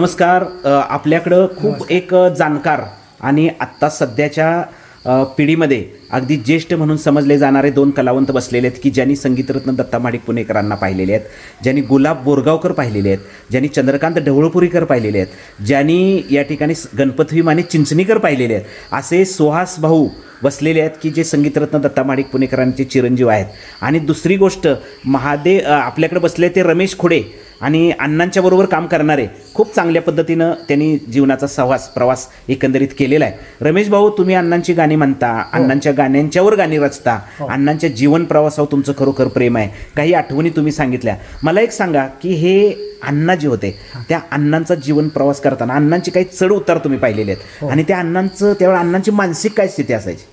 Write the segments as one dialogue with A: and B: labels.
A: नमस्कार आपल्याकडं खूप एक जाणकार आणि आत्ता सध्याच्या पिढीमध्ये अगदी ज्येष्ठ म्हणून समजले जाणारे दोन कलावंत बसलेले आहेत की ज्यांनी संगीतरत्न दत्ता माडिक पुणेकरांना पाहिलेले आहेत ज्यांनी गुलाब बोरगावकर पाहिलेले आहेत ज्यांनी चंद्रकांत ढवळपुरीकर पाहिलेले आहेत ज्यांनी या ठिकाणी स- गणपती माने चिंचणीकर पाहिलेले आहेत. असे सुहास भाऊ बसलेले आहेत की जे संगीतरत्न दत्ता माडिक पुणेकरांचे चिरंजीव आहेत. आणि दुसरी गोष्ट महादे अ, आपल्याकडे बसले ते रमेश खुडे. आणि अण्णांच्या बरोबर काम करणारे खूप चांगल्या पद्धतीनं त्यांनी जीवनाचा सहवास प्रवास एकंदरीत केलेला आहे. रमेश भाऊ तुम्ही अण्णांची गाणी म्हणता अण्णांच्या गाण्यांच्यावर गाणी रचता अण्णांच्या जीवन प्रवासावर तुमचं खरोखर प्रेम आहे. काही आठवणी तुम्ही सांगितल्या. मला एक सांगा की हे अण्णा जे होते त्या अण्णांचा जीवन प्रवास करताना अण्णांची काही चढ उतार तुम्ही पाहिलेले आहेत. आणि त्या अण्णांचं त्यावेळेला अण्णांची मानसिक काय स्थिती असायची?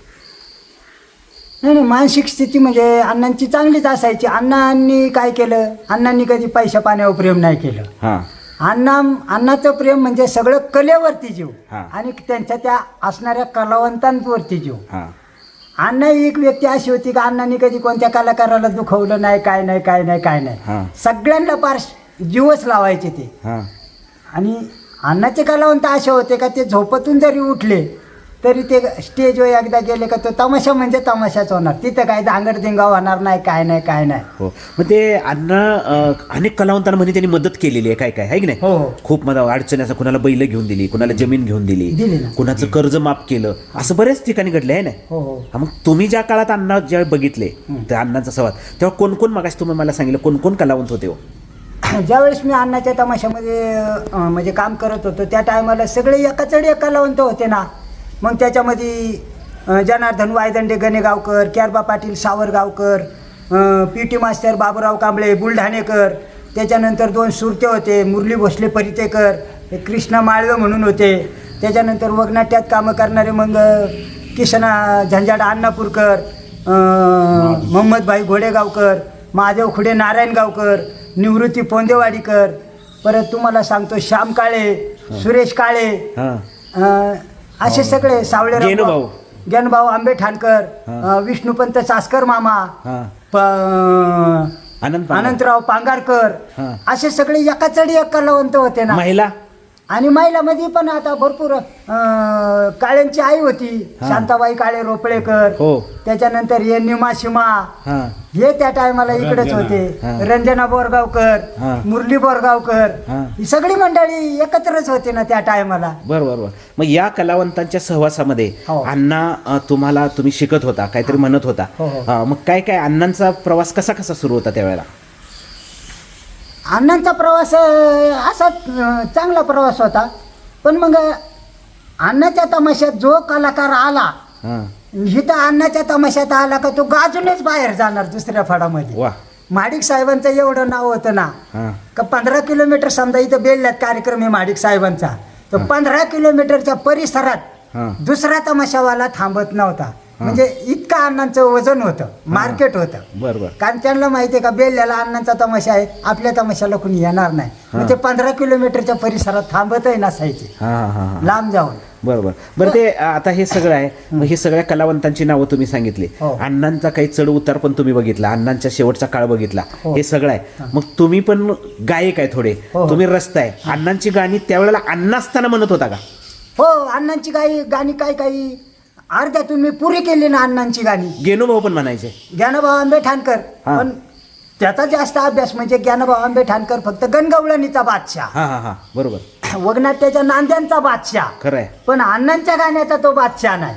B: नाही नाही मानसिक स्थिती म्हणजे अण्णांची चांगलीच असायची. अण्णांनी काय केलं? अण्णांनी कधी पैशा पाण्यावर प्रेम नाही केलं.
A: हां.
B: अण्णा अण्णाचं प्रेम म्हणजे सगळं कलेवरती जीव
A: हा.
B: आणि त्यांच्या त्या असणाऱ्या कलावंतांवरती जीव.
A: हां.
B: अण्णा ही एक व्यक्ती अशी होती की अण्णांनी कधी कोणत्या कलाकाराला दुखवलं नाही काय नाही काय नाही काय
A: हा.
B: नाही सगळ्यांना पार जीवच लावायचे ते.
A: हां.
B: आणि अण्णाचे कलावंत असे होते का ते झोपतून जरी उठले तरी ते स्टेजवर एकदा गेले का तो तमाशा म्हणजे तमाशाच होणार. तिथं काय धांगडधिंगा होणार नाही काय नाही काय नाही.
A: हो. मग ते अण्णा अ, अनेक कलावंतांना म्हणे त्यांनी मदत केलेली आहे काय काय आहे की नाही?
B: हो हो.
A: खूप मला अडचण असं कुणाला बैल घेऊन दिली कुणाला जमीन घेऊन दिली
B: दिली ना.
A: कुणाचं कर्ज माफ केलं असं बऱ्याच ठिकाणी घडलं आहे ना?
B: हो हो.
A: हा, मग तुम्ही ज्या काळात अण्णा ज्यावेळी बघितले त्या अण्णांचा संवाद तेव्हा कोण कोण मगाशी तुम्ही मला सांगितलं कोण कोण कलावंत होते हो?
B: ज्यावेळेस मी अण्णाच्या तमाशामध्ये अं, म्हणजे काम करत होतो त्या टायमाला सगळे एकाचडी एक कलावंत होते ना. मग त्याच्यामध्ये Janardhan Vaydande Ganegaonkar Kyarba Patil Savargaonkar P T master Baburao Kamble Buldhanekar त्याच्यानंतर दोन सुरते होते मुरली भोसले परितेकर कृष्णा माळवे म्हणून होते. त्याच्यानंतर वगनाट्यात कामं करणारे मग किशना झंझाट अन्नापूरकर अं, मोहम्मदभाई घोडेगावकर महादेव खुडे नारायणगावकर निवृत्ती पोंदेवाडीकर परत तुम्हाला सांगतो श्याम काळे सुरेश काळे असे सगळे सावळे
A: गेनुभाऊ.
B: ज्ञानभाऊ आंबे ठाणकर अं, विष्णुपंत चास्कर मामा
A: हां
B: प-
A: आनंद पांगार.
B: अनंतराव पांगारकर
A: हां.
B: असे सगळे एका चढी एक कलावंत होते ना
A: महिला
B: आणि महिलामध्ये पण आता भरपूर अं, काळ्यांची आई होती. शांताबाई काळे रोपळेकर.
A: हो.
B: त्याच्यानंतर हे निमा शिमा.
A: हां.
B: हे त्या टायमाला इकडेच होते.
A: हां.
B: रंजना बोरगावकर. मुरली बोरगावकर.
A: हां.
B: ही सगळी मंडळी एकत्रच होते ना त्या टायमाला.
A: बरं बरं बरं. मग या कलावंतांच्या सहवासामध्ये
B: हो.
A: अण्णा अ, तुम्हाला तुम्ही शिकत होता काहीतरी म्हणत होता.
B: हो, हो.
A: अ, मग काय काय अण्णांचा प्रवास कसा कसा सुरू होता त्यावेळेला?
B: अण्णांचा प्रवास असा चांगला प्रवास होता. पण मग अण्णाच्या तमाशात जो कलाकार आला इथं अण्णाच्या तमाशात आला का तो गाजूनच बाहेर जाणार दुसऱ्या फडामध्ये. माडिक साहेबांचं एवढं नाव होतं ना का पंधरा किलोमीटर समजा इथं बेल्ल्यात कार्यक्रम आहे माडिक साहेबांचा तर पंधरा किलोमीटरच्या परिसरात दुसरा तमाशावाला थांबत नव्हता. म्हणजे इतका अण्णांचं वजन होतं मार्केट होतं.
A: बरं बरं
B: कारण त्यांना माहिती आहे का बेल्ल्याला अण्णांचा तमाशा आहे आपल्या तमाशाला कुणी येणार नाही. ते पंधरा किलोमीटरच्या परिसरात थांबतही नसायचे.
A: हां हां हां हां.
B: लांब जाऊन.
A: बरं बरं ते आता हे सगळं आहे. मग हे सगळ्या कलावंतांची नावं तुम्ही सांगितली.
B: हो.
A: अण्णांचा काही चढ उतार पण तुम्ही बघितला अण्णांचा शेवटचा काळ बघितला.
B: हो.
A: हे सगळं आहे. मग तुम्ही पण गायक आहे थोडे.
B: हो.
A: तुम्ही रस्ताय अण्णांची गाणी त्यावेळेला अण्णा असताना म्हणत होता का?
B: हो अण्णांची काही गाणी काय काही अर्ध्यातून मी पुरी केली ना अण्णांची गाणी.
A: गेनुभाऊ पण म्हणायचे.
B: ज्ञानभाऊ आंबे ठाणकर
A: हा.
B: पण त्याचा जास्त अभ्यास म्हणजे ज्ञानभाऊ आंबे ठाणकर फक्त गणगवळणीचा बादशाह.
A: हां हां हां. बरोबर.
B: वगनाट्याच्या नांद्यांचा बादशाह.
A: खरं आहे
B: पण अण्णांच्या गाण्याचा तो बादशाह नाही.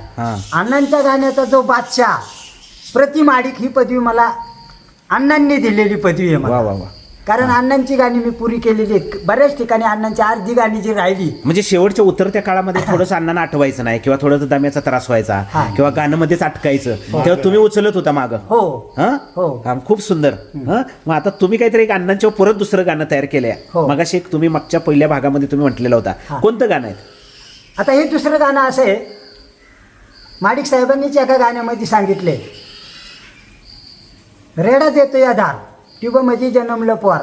B: अण्णांच्या गाण्याचा जो बादशाह प्रतिमाडिक ही पदवी मला अण्णांनी दिलेली पदवी आहे
A: वा
B: मला
A: वा वा.
B: कारण अण्णांची गाणी मी पुरी केलेली आहेत. बऱ्याच ठिकाणी अण्णांची अर्धी गाणी जी राहिली.
A: म्हणजे शेवटच्या उतरत्या काळामध्ये थोडंसं अण्णांना आठवायचं नाही किंवा थोडंसं दम्याचा त्रास व्हायचा
B: हा.
A: किंवा गाणं मध्येच अटकायचं तेव्हा तुम्ही उचलत होता मागं.
B: हो.
A: हं?
B: हो.
A: हा, खूप सुंदर. हं? मग आता तुम्ही काहीतरी एक अण्णांच्या परत दुसरं गाणं तयार केलंय.
B: हो.
A: मगाशी एक तुम्ही मागच्या पहिल्या भागामध्ये तुम्ही म्हटलेला होता.
B: हा.
A: कोणतं गाणं आहे?
B: आता हे दुसरं गाणं असं आहे. माडिक साहेबांनीच एका गाण्यामध्ये सांगितले रेडा देतो या दार ट्युबमध्ये जन्मलं पोर.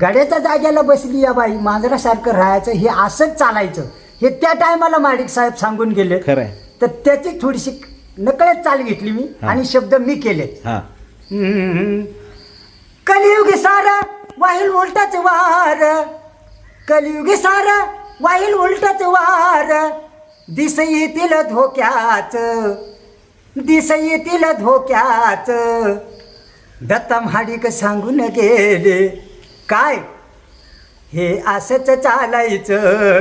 B: गाड्याच्या जाग्याला बसली या बाई मांजरासारखं राहायचं हे असंच चालायचं. हे त्या टायमाला माडिक साहेब सांगून गेले
A: खरं
B: तर त्याची थोडीशी नकळत चाल घेतली मी. आणि शब्द मी केले
A: हा.
B: कलियुगी सार वाहिल उलटाच वार. कलियुगी सार वाईल उलटच वार. दिस येतील धोक्याच दिस येतील धोक्याच दत्ता महाडिक सांगून गेले. काय? हे असंच चालायचं.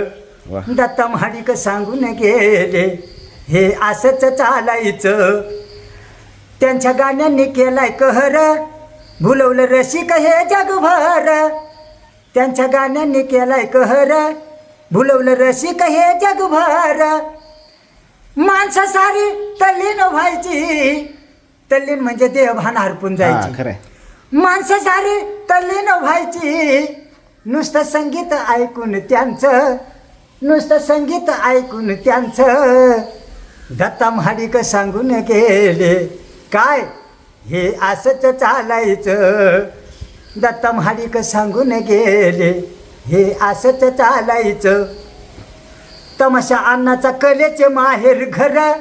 B: दत्ता महाडिक सांगून गेले. हे असंच चालायचं. त्यांच्या गाण्यांनी केलाय कहर. भुलवलं रसिक हे जगभर. त्यांच्या गाण्यांनी केलाय कहर. भुलवलं रसिक हे जगभर. माणसं सारी तल्लीन व्हायची. तल्लीन म्हणजे देहभान हरपून जायची.
A: खरंय.
B: माणसं सारी तल्लीन व्हायची. नुसतं संगीत ऐकून त्यांचं नुसतं संगीत ऐकून त्यांचं दत्ता महाडिक सांगून गेले. काय? हे असंच चालायचं. दत्ता महाडिक सांगून गेले. हे असंच चालायचं. तमाशा अन्नाचा कलेचे माहेर घर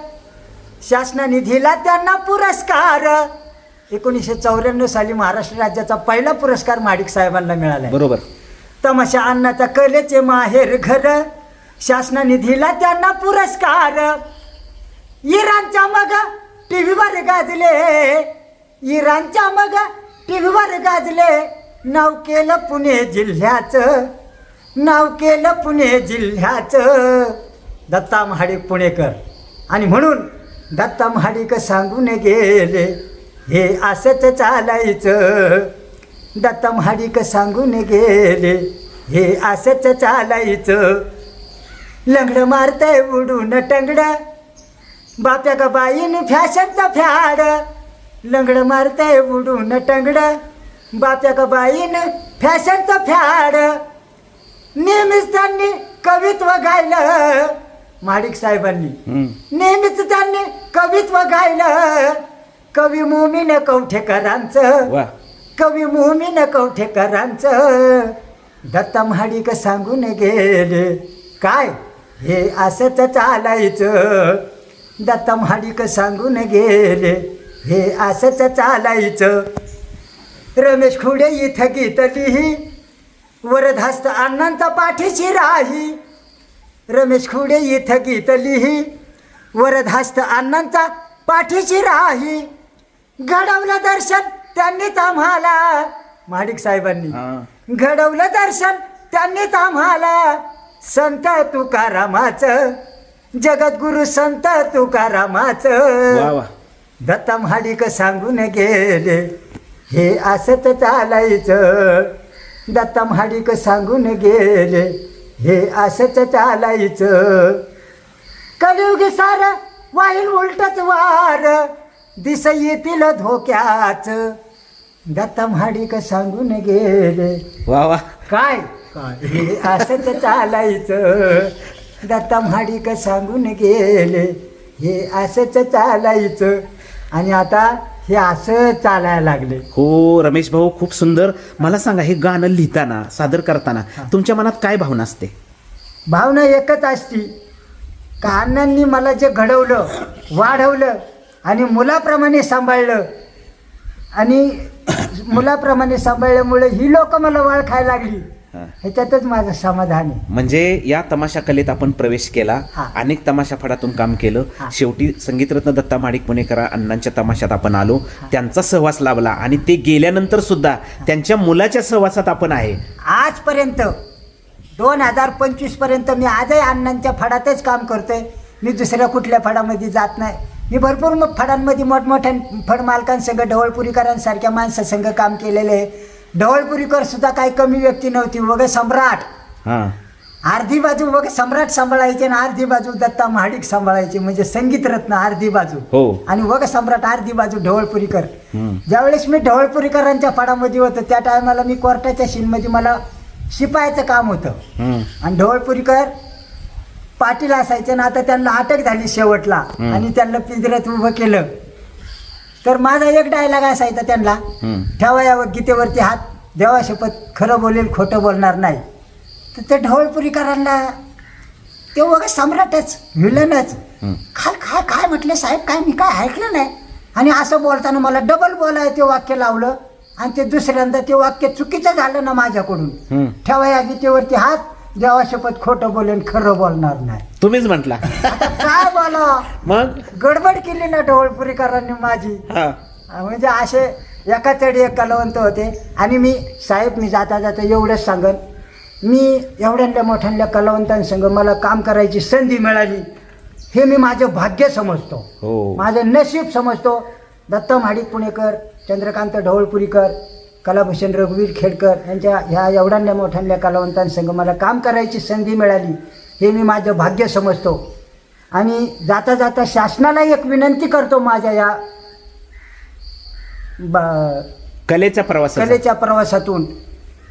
B: शासनाने दिला त्यांना पुरस्कार. एकोणीसशे चौऱ्याण्णव साली महाराष्ट्र राज्याचा पहिला पुरस्कार माडिक साहेबांना मिळाला
A: बरोबर.
B: तमाशा अन्नाचा कलेचे माहेर घर. शासनाने दिला त्यांना पुरस्कार. इराणच्या मग टीव्हीवर गाजले. इराणच्या मग टीव्हीवर गाजले. नाव केलं पुणे जिल्ह्याचं. नाव केलं पुणे जिल्ह्याचं. दत्ता महाडिक पुणेकर. आणि म्हणून दत्ता महाडिक सांगून गेले हे असंच चालायचं. दत्ता महाडिक सांगून गेले हे असंच चालायचं. लंगडं मारतंय उडून टंगडं बाप्या का बाईन फॅशनचा फॅड लंगडं मारतंय उडून टंगडं बाप्या का बाईन फॅशनचा फॅड नेहमीच त्यांनी कवित्व गायलं. माडिक साहेबांनी. नेहमीच त्यांनी कवित्व गायलं. कवी मोमीन कवठेकरांचं. कवी मोमीन कवठेकरांचं. दत्ता महाडिक सांगून गेले. काय? हे असंच चालायचं. दत्ता महाडिक सांगून गेले. हे असंच चालायचं. रमेश खुडे इथं गीत लिही. वरधास्त अण्णांचा पाठीशी राही. रमेश खुडे इथं गीत लिही. वरधास्त अण्णांचा पाठीशी राही. घडवलं दर्शन त्यांनीच आम्हाला. महाडिक साहेबांनी. घडवलं दर्शन त्यांनीच आम्हाला. संत तुकारामाचं. जगद्गुरु संत तुकारामाचं. दत्ता महाडिक सांगून गेले. हे असंच चालायचं. दत्ता महाडिक सांगून गेले. हे असंच चालायचं. कलियुगी सार वाईल उलटच वार दिस येतील धोक्याच. दत्ता महाडिक सांगून गेले.
A: वा वा.
B: काय? हे असंच चालायचं. दत्ता महाडिक सांगून गेले. हे असंच चालायचं. आणि आता हे असं चालायला लागले.
A: हो रमेश भाऊ खूप सुंदर. मला सांगा हे गाणं लिहिताना सादर करताना तुमच्या मनात काय भावना असते?
B: भावना एकच असती. का अण्णांनी मला जे घडवलं वाढवलं आणि मुलाप्रमाणे सांभाळलं आणि मुलाप्रमाणे सांभाळल्यामुळे ही लोक मला वाळ खायला लागली. ह्याच्यातच माझं समाधान आहे.
A: म्हणजे या तमाशा कलेत आपण प्रवेश केला
B: हा.
A: अनेक तमाशा फडातून काम केलं.
B: हा.
A: शेवटी संगीतरत्न दत्ता माडिक पुणेकरा अण्णांच्या तमाशात आपण आलो. त्यांचा सहवास लाभला आणि ते गेल्यानंतर सुद्धा त्यांच्या मुलाच्या सहवासात आपण आहे.
B: आजपर्यंत दोन हजार पंचवीसपर्यंत मी आजही अण्णांच्या फडातच काम करतोय. मी दुसऱ्या कुठल्या फडामध्ये जात नाही. मी भरपूर मग फडांमध्ये मोठमोठ्या फड मालकांसंग ढवळपुरीकरांसारख्या माणसासंग काम केलेलं आहे. ढवळपुरीकर सुद्धा काही कमी व्यक्ती नव्हती वगैरे सम्राट.
A: हा.
B: अर्धी बाजू वगैरे सम्राट सांभाळायचे आणि अर्धी बाजू दत्ता महाडिक सांभाळायचे म्हणजे संगीतरत्न अर्धी बाजू.
A: हो.
B: आणि वग सम्राट अर्धी बाजू ढवळपुरीकर. ज्यावेळेस मी ढवळपुरीकरांच्या फडामध्ये होतो त्या टायमाला मी कोर्टाच्या शीनमध्ये मला शिपायाचं काम होतं. आणि ढवळपुरीकर पाटील असायचे ना आता त्यांना अटक झाली शेवटला. आणि त्यांना पिंजऱ्यात उभं केलं. तर माझा एक डायलॉग असायचा त्यांना. ठेवा या गीतेवरती हात. देवा शपथ खरं बोलेल खोटं बोलणार नाही. तर ते ढवळपुरीकरांना ते वगैरे सम्राटच विलनच. काय काय काय म्हटले साहेब काय मी काय ऐकलं नाही. आणि असं बोलताना मला डबल बोलाय ते वाक्य लावलं. आणि ते दुसऱ्यांदा ते वाक्य चुकीचं झालं ना माझ्याकडून. ठेवा या गीतेवरती हात. देवा शपथ खोटं बोलेन खरं बोलणार नाही.
A: तुम्हीच म्हटला.
B: काय बोला?
A: मग?
B: गडबड केली ना ढवळपुरीकरांनी माझी.
A: हा.
B: म्हणजे असे एका चढी एक कलावंत होते. आणि मी साहेब मी जाता जाता एवढंच सांगन. मी एवढ्यांच्या मोठ्यांच्या कलावंतांसंग मला काम करायची संधी मिळाली. हे मी माझं भाग्य समजतो.
A: हो.
B: माझं नशीब समजतो. दत्त म्हाडिक पुणेकर चंद्रकांत ढवळपुरीकर कलाभूषण रघुवीर खेडकर यांच्या ह्या एवढ्यांच्या मोठ्यांच्या कलावंतांसंग मला काम करायची संधी मिळाली हे मी माझं भाग्य समजतो. आणि जाता जाता शासनाला एक विनंती करतो माझ्या या ब-
A: कलेचा प्रवास
B: कलेच्या प्रवासातून.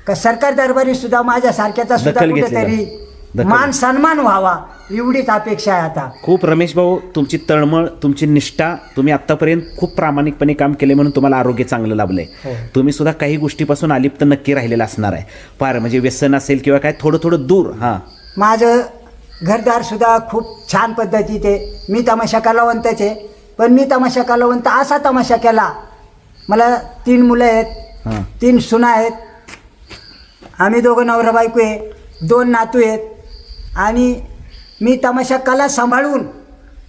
B: का सरकार दरबारी सुद्धा माझ्या सारख्याचा सुद्धा कुठेतरी. मान सन्मान व्हावा एवढीच अपेक्षा आहे आता.
A: खूप रमेश भाऊ तुमची तळमळ तुमची निष्ठा तुम्ही आतापर्यंत खूप प्रामाणिकपणे काम केले म्हणून तुम्हाला आरोग्य चांगलं लाभलंय.
B: हो.
A: तुम्ही सुद्धा काही गोष्टीपासून अलिप्त नक्की राहिलेला असणार आहे. फार म्हणजे व्यसन असेल किंवा काय थोडं थोडं दूर हां.
B: माझं घरदार सुद्धा खूप छान पद्धतीचे मी तमाशा कलावंतच आहे. पण मी तमाशा कलावंत असा तमाशा केला मला तीन मुलं आहेत तीन सुना आहेत. आम्ही दोघं नवरा बायको आहे दोन नातू आहेत. आणि मी तमाशा कला सांभाळून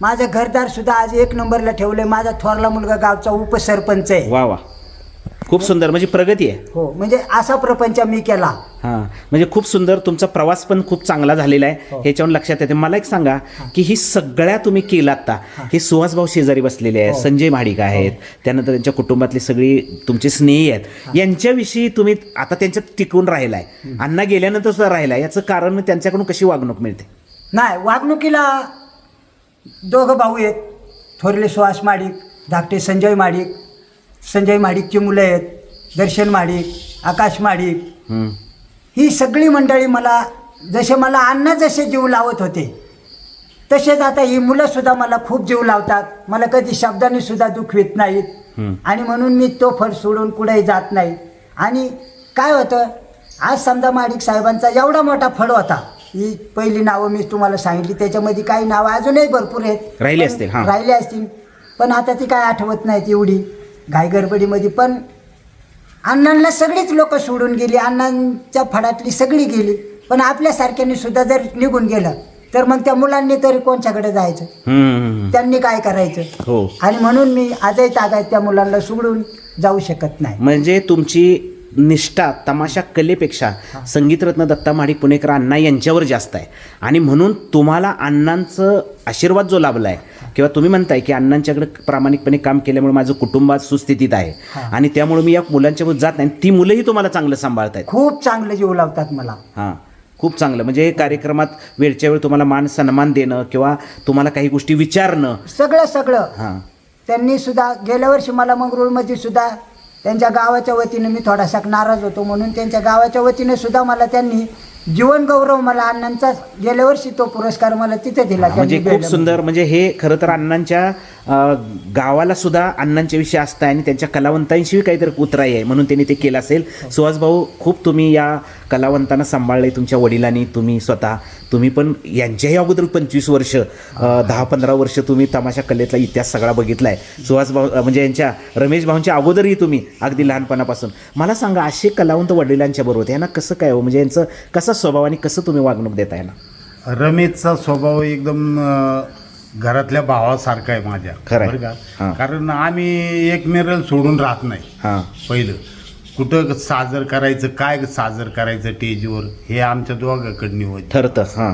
B: माझं घरदार सुद्धा आज एक नंबरला ठेवलं माझा थोरला मुलगा गावचा उपसरपंच आहे.
A: वा वा. खूप सुंदर म्हणजे प्रगती आहे.
B: हो म्हणजे असा प्रपंच मी केला.
A: हां म्हणजे खूप सुंदर तुमचा प्रवास पण खूप चांगला झालेला आहे.
B: हो.
A: ह्याच्यावर लक्षात येते. मला एक सांगा की ही सगळ्या तुम्ही केला आता हे. सुहास भाऊ शेजारी बसलेले आहेत
B: हो.
A: संजय महाडिक आहेत त्यानंतर त्यांच्या कुटुंबातली सगळी तुमची स्नेही आहेत. यांच्याविषयी तुम्ही आता त्यांच्यात टिकून राहिलाय. अण्णा गेल्यानंतर सुद्धा राहिलाय. याचं कारण त्यांच्याकडून कशी वागणूक मिळते?
B: नाही वागणुकीला दोघं भाऊ आहेत. थोरले सुहास माडिक धाकटे संजय माडिक संजय माडिकची मुलं आहेत दर्शन माडिक आकाश माडिक.
A: हम्म.
B: ही सगळी मंडळी मला जसे मला अण्णा जसे जीव लावत होते तसेच आता ही मुलंसुद्धा मला खूप जीव लावतात. मला कधी शब्दाने सुद्धा दुखवित नाहीत.
A: हम्म.
B: आणि म्हणून मी तो फळ सोडून कुठेही जात नाही. आणि काय होतं आज समजा माडिक साहेबांचा एवढा मोठा फळ होता. ही पहिली नावं मी तुम्हाला सांगितली त्याच्यामध्ये काही नावं अजूनही भरपूर आहेत.
A: राहिली असतील, हां.
B: राहिली असतील. पण आता ती काय आठवत नाहीत एवढी. घाई गडबडीमध्ये पण अण्णांना सगळीच लोक सोडून गेली अण्णांच्या फडातली सगळी गेली. पण आपल्यासारख्याने सुद्धा जर निघून गेलं तर मग त्या मुलांनी तरी कोणच्याकडे जायचं. त्यांनी काय करायचं?
A: हो.
B: आणि म्हणून मी आजही तागायत त्या मुलांना सोडून जाऊ शकत नाही.
A: म्हणजे तुमची निष्ठा तमाशा कलेपेक्षा संगीतरत्न दत्ता महाडिक पुणेकर अण्णा यांच्यावर जास्त आहे. आणि म्हणून तुम्हाला अण्णांचं आशीर्वाद जो लाभला आहे किंवा तुम्ही म्हणताय की अण्णांच्याकडे प्रामाणिकपणे काम केल्यामुळे माझं कुटुंब सुस्थितीत आहे. आणि त्यामुळे मी या मुलांच्यावर जात नाही. ती मुलंही तुम्हाला चांगलं सांभाळतायत.
B: खूप चांगले जीव लावतात मला.
A: हां खूप चांगलं. म्हणजे कार्यक्रमात वेळच्या वेळ तुम्हाला मान सन्मान देणं किंवा तुम्हाला काही गोष्टी विचारणं.
B: सगळं सगळं.
A: हां.
B: त्यांनी सुद्धा गेल्या वर्षी मला मंगरुळमध्ये सुद्धा त्यांच्या गावाच्या वतीनं मी थोडासा नाराज होतो म्हणून त्यांच्या गावाच्या वतीने सुद्धा मला त्यांनी जीवन गौरव मला अण्णांचा गेल्या वर्षी तो पुरस्कार मला तिथे दिला
A: म्हणजे
B: त्यांनी
A: खूप. सुंदर म्हणजे हे खरं तर अण्णांच्या अं, गावाला सुद्धा अण्णांच्या विषयी असतं आणि त्यांच्या कलावंतांशी काहीतरी उतराई आहे म्हणून त्यांनी ते केलं असेल सुहास भाऊ खूप तुम्ही या कलावंतांना सांभाळले तुमच्या वडिलांनी तुम्ही स्वतः. तुम्ही पण यांच्याही अगोदर पंचवीस वर्ष दहा पंधरा वर्ष तुम्ही तमाशा कलेतला इतिहास सगळा बघितलाय. सुहास भाऊ म्हणजे यांच्या रमेश भाऊंच्या अगोदरही तुम्ही अगदी लहानपणापासून. मला सांगा असे कलावंत वडिलांच्या बरोबर यांना कसं काय हो? म्हणजे यांचं कसा स्वभाव आणि कसं तुम्ही वागणूक देता यांना?
C: रमेशचा स्वभाव एकदम घरातल्या भावासारखा आहे माझ्या.
A: खरं आहे.
C: का? कारण आम्ही एक मिरल सोडून राहत नाही.
A: हां.
C: पहिलं. कुठं साजर करायचं काय साजर करायचं स्टेजवर हे आमच्या दोघांकडे निवड
A: ठरतं हां.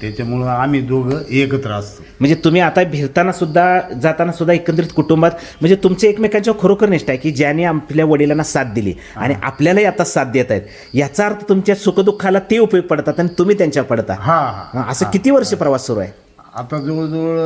C: त्याच्यामुळं आम्ही दोघं एकत्र असतो.
A: म्हणजे तुम्ही आता फिरताना सुद्धा जाताना सुद्धा एकंदरीत कुटुंबात म्हणजे तुमचे एकमेकांच्या खरोखर निष्ठा आहे की ज्याने आपल्या वडिलांना साथ दिली आणि आपल्यालाही आता साथ देत आहेत. याचा अर्थ तुमच्या सुखदुःखाला ते उपयोग पडतात आणि तुम्ही त्यांच्या पडता.
C: हा
A: असं किती वर्ष प्रवास सुरू आहे?
C: आता जवळजवळ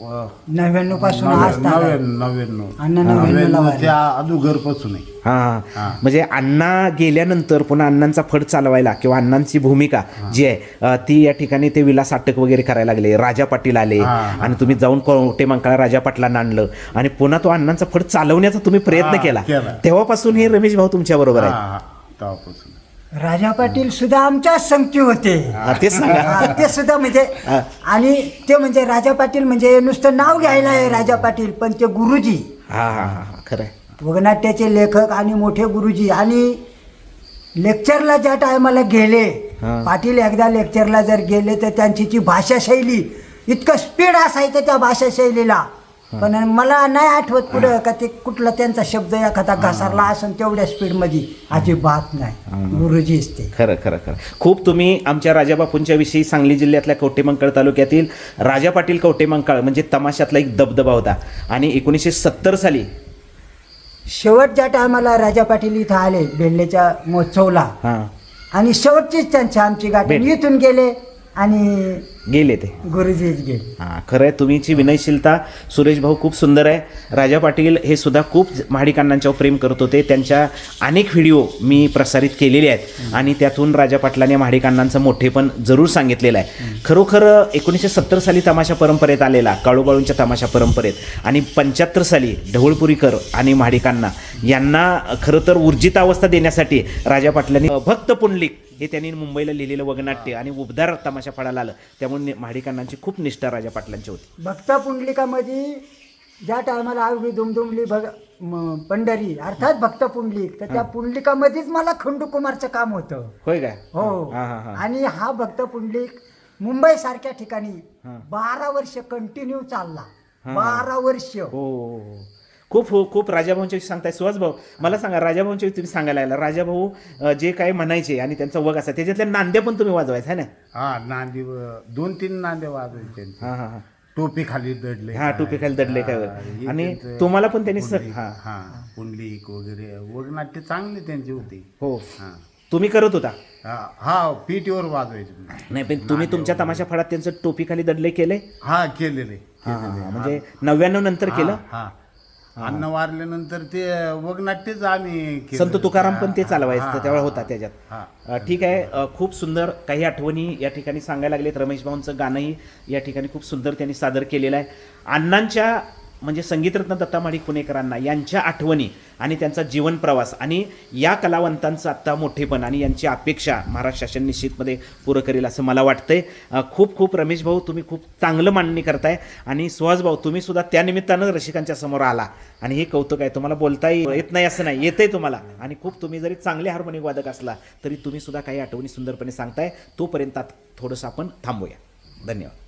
B: नव्याण्णवपासून आज
C: नव्या-
B: तागायत.
C: नव्याण्णव नव्याण्णव.
B: अण्णा नव्याण्णवला वारले.
C: नव्याण्णवच्या अदुगरपासून आहे
A: हां
C: हां.
A: म्हणजे अण्णा गेल्यानंतर पुन्हा अण्णांचा फड चालवायला किंवा अण्णांची भूमिका जी आहे अं, ती या ठिकाणी ते विलास अटक वगैरे करायला लागले. राजा पाटील आले
C: हां,
A: आणि तुम्ही जाऊन कोटे मंकाळा राजा पाटलांना आणलं. आणि पुन्हा तो अण्णांचा फड चालवण्याचा तुम्ही प्रयत्न केला.
C: केला.
A: तेव्हापासून हे रमेश भाऊ तुमच्या बरोबर
C: हा
A: आहे
C: हा. तेव्हापासून.
B: राजा पाटील सुद्धा आमच्याच संगती होते.
A: हा, तेच सांगा
B: हा, ते सुद्धा म्हणजे
A: हा.
B: आणि ते म्हणजे राजा पाटील म्हणजे नुसतं नाव घ्यायला आहे राजा पाटील पण ते गुरुजी.
A: हा हा हा हा खरं आहे
B: वगनाट्याचे लेखक आणि मोठे गुरुजी. आणि लेक्चरला ज्या टायमाला गेले
A: हा.
B: पाटील एकदा लेक्चरला जर गेले तर त्यांची जी भाषाशैली इतकं स्पीड असायचं त्या भाषाशैलीला. पण मला नाही आठवत पुढं का ते कुठला त्यांचा शब्द एखादा घसरला असून तेवढ्या स्पीडमध्ये अजिबात नाही. गुरुजीच ते
A: खरं खरं खरं. खूप तुम्ही आमच्या राजाबापूंच्या विषयी सांगली जिल्ह्यातल्या कवटेमंकाळ तालुक्यातील राजा पाटील कवटेमंकाळ म्हणजे तमाशातला एक दबदबा होता. आणि एकोणीसशे सत्तर साली
B: शेवट ज्या टायमाला राजा पाटील इथं आले बेल्लेच्या महोत्सवला
A: हां.
B: आणि शेवटचीच त्यांची आमची गाठी
A: भेट.
B: इथून गेले आणि
A: गेले ते.
B: गुरुजीच गेले.
A: हां खरं आहे तुम्हीची विनयशीलता सुरेश भाऊ खूप सुंदर आहे. राजा पाटील हे सुद्धा खूप महाडिकांनांच्यावर प्रेम करत होते. त्यांच्या अनेक व्हिडिओ मी प्रसारित केलेले आहेत. आणि त्यातून राजा पाटलाने महाडिकांनांचं मोठेपण जरूर सांगितलेलं आहे. खरोखर एकोणीसशे सत्तर साली तमाशा परंपरेत आलेला काळूबाळूंच्या तमाशा परंपरेत आणि पंच्याहत्तर साली ढवळपुरीकर आणि महाडिकांना यांना खरं तर ऊर्जित अवस्था देण्यासाठी राजा पाटलांनी भक्त पुंडलिक हे त्यांनी मुंबईला लिहिलेलं वगनाट्य आणि उबदार तमाशा फळाला आलं. त्यामुळे महाडिकांनांची खूप निष्ठा राजा पाटलांची होती
B: भक्ता पुंडलिकामध्ये ज्या टायमाला आवडी दुमदुमली भग म- पंढरी अर्थात भक्त पुंडलिक तर त्या पुंडलिकामध्येच मला खंडूकुमारचं काम होतं
A: होय काय
B: हो
A: हा, हा, हा.
B: आणि हा भक्त पुंडलिक मुंबई सारख्या ठिकाणी
A: हा.
B: बारा वर्ष कंटिन्यू चालला
A: हा.
B: बारा वर्ष
A: हो हो, हो. खूप हो खूप राजाभाऊंच्या विषयी सांगताय. सुहास भाऊ मला सांगा राजाभाऊंच्या तुम्ही सांगायला लागला. राजाभाऊ जे काय म्हणायचे आणि त्यांचा वग असा त्याच्यातल्या नांद्या पण तुम्ही वाजवायचा ना?
C: हा नांदी दोन तीन नांदे वाजवायचे
A: हा हा हा.
C: टोपी खाली दडले
A: हा टोपी खाली दडले काय. आणि तुम्हाला पण त्यांनी स-
C: पुंडलिक,
A: हा.
C: हा पुंडलिक वगैरे वगनाट्य चांगले त्यांचे होते.
A: हो.
C: हा.
A: तुम्ही करत होता?
C: हा, पीटीवर वाजवायचे
A: नाही पण तुम्ही तुमच्या तमाशा फळात त्यांचं टोपी खाली दडले केले?
C: हा केलेले.
A: म्हणजे नव्याण्णव नंतर केलं?
C: हा. अन्न वारल्यानंतर ते वगनाट्यच आम्ही.
A: संत तुकाराम पण ते चालवायचं त्यावेळेला होता त्याच्यात.
C: हा.
A: ठीक आहे. खूप सुंदर काही आठवणी या ठिकाणी सांगायला लागलेत. रमेश भाऊंचं गाणंही या ठिकाणी खूप सुंदर त्यांनी सादर केलेलं आहे. अण्णांच्या म्हणजे संगीतरत्न दत्ता माडिक पुणेकरांना यांच्या आठवणी आणि त्यांचा जीवन प्रवास आणि या कलावंतांचं आत्ता मोठेपण आणि यांची अपेक्षा महाराष्ट्र शासन निश्चितमध्ये पुरं करेल असं मला वाटतंय. खूप खूप रमेश भाऊ तुम्ही खूप चांगलं मांडणी करताय आणि सुहास भाऊ तुम्ही सुद्धा त्यानिमित्तानं रसिकांच्या समोर आला. आणि हे कौतुक आहे तुम्हाला बोलता येत नाही असं नाही येतंय तुम्हाला. आणि खूप तुम्ही जरी चांगले हार्मोनिक वादक असला तरी तुम्ही सुद्धा काही आठवणी सुंदरपणे सांगताय. तोपर्यंत थोडंसं आपण थांबूया. धन्यवाद.